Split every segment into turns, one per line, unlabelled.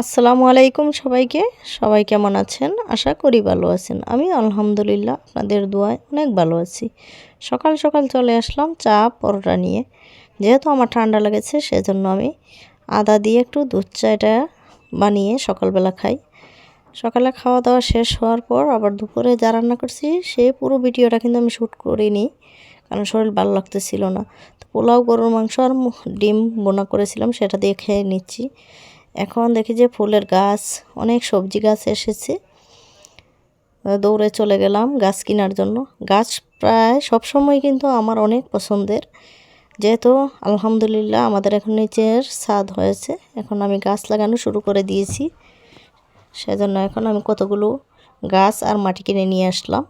আসসালামু আলাইকুম সবাইকে। সবাই কেমন আছেন? আশা করি ভালো আছেন। আমি আলহামদুলিল্লাহ আপনাদের দোয়ায় অনেক ভালো আছি। সকাল সকাল চলে আসলাম চা, পরোটা নিয়ে। যেহেতু আমার ঠান্ডা লেগেছে, সেজন্য আমি আদা দিয়ে একটু দুধ চাটা বানিয়ে সকালবেলা খাই। সকালে খাওয়া দাওয়া শেষ হওয়ার পর আবার দুপুরে যা রান্না করছি, সে পুরো ভিডিওটা কিন্তু আমি শ্যুট করিনি, কারণ শরীর ভালো লাগতেছিল না। তো পোলাও গরুর মাংস আর ডিম বোনা করেছিলাম, সেটা দিয়ে খেয়ে নিচ্ছি। এখন দেখি যে ফুলের গাছ, অনেক সবজি গাছ এসেছে। দৌড়ে চলে গেলাম গাছ কেনার জন্য। গাছ প্রায় সব সময় কিন্তু আমার অনেক পছন্দের। যেহেতু আলহামদুলিল্লাহ আমাদের এখন নিচের স্বাদ হয়েছে, এখন আমি গাছ লাগানো শুরু করে দিয়েছি। সেজন্য এখন আমি কতগুলো গাছ আর মাটি কিনে নিয়ে আসলাম।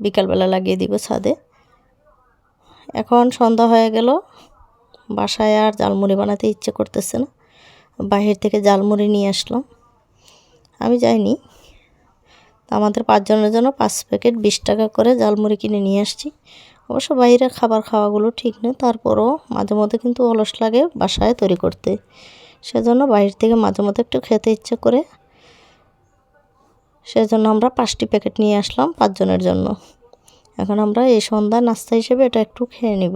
বিকালবেলা লাগিয়ে দিব ছাদে। এখন সন্ধ্যা হয়ে গেল। বাসায় আর জালমুড়ি বানাতে ইচ্ছে করতেছে না। বাহির থেকে জালমুড়ি নিয়ে আসলাম। আমি যাইনি। আমাদের পাঁচজনের জন্য পাঁচ প্যাকেট বিশ টাকা করে জালমুড়ি কিনে নিয়ে আসছি। অবশ্য বাইরের খাবার খাওয়াগুলো ঠিক নয় তারপরও মাঝে মধ্যে কিন্তু অলস লাগে বাসায় তৈরি করতে। সেজন্য বাইরে থেকে মাঝে মধ্যে একটু খেতে ইচ্ছে করে। সেজন্য আমরা পাঁচটি প্যাকেট নিয়ে আসলাম পাঁচজনের জন্য। এখন আমরা এই সন্ধ্যা নাস্তা হিসেবে এটা একটু খেয়ে নিব।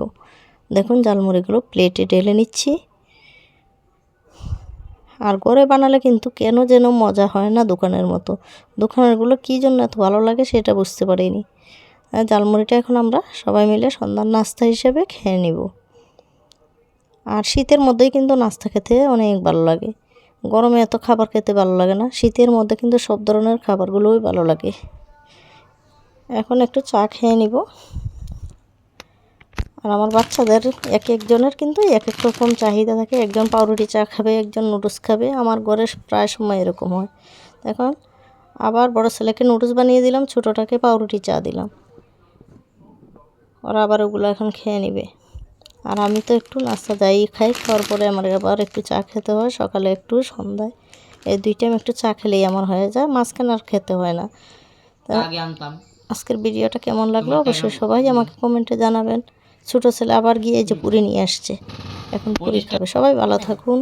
দেখুন জালমুড়িগুলো প্লেটে ঢেলে নিচ্ছি। আর ঘরে বানালে কিন্তু কেন যেন মজা হয় না দোকানের মতো। দোকানেরগুলো কী জন্য এত ভালো লাগে সেটা বুঝতে পারিনি। জালমুড়িটা এখন আমরা সবাই মিলে সন্ধ্যার নাস্তা হিসেবে খেয়ে নিব। আর শীতের মধ্যেই কিন্তু নাস্তা খেতে অনেক ভালো লাগে। গরমে এত খাবার খেতে ভালো লাগে না, শীতের মধ্যে কিন্তু সব ধরনের খাবারগুলোই ভালো লাগে। এখন একটু চা খেয়ে নিব। আর আমার বাচ্চাদের এক একজনের কিন্তু এক এক রকম চাহিদা থাকে। একজন পাউরুটি চা খাবে একজন নুডলস খাবে। আমার ঘরে প্রায় সময় এরকম হয়। এখন আবার বড় ছেলেকে নুডলস বানিয়ে দিলাম ছোটোটাকে পাউরুটি চা দিলাম। ওরা আবার ওগুলো এখন খেয়ে নেবে। আর আমি তো একটু নাস্তা যাই খাই খাওয়ার পরে আমার আবার একটু চা খেতে হয় সকালে একটু সন্ধ্যায়। এই দুই টাইম একটু চা খেলেই আমার হয়ে যায় মাঝখানে আর খেতে হয় না। আজকের ভিডিওটা কেমন লাগল? অবশ্যই সবাই আমাকে কমেন্টে জানাবেন। ছোটো ছেলে আবার গিয়ে এই যে পুরি নিয়ে আসছে। এখন পুরি খাবে সবাই ভালো থাকুন।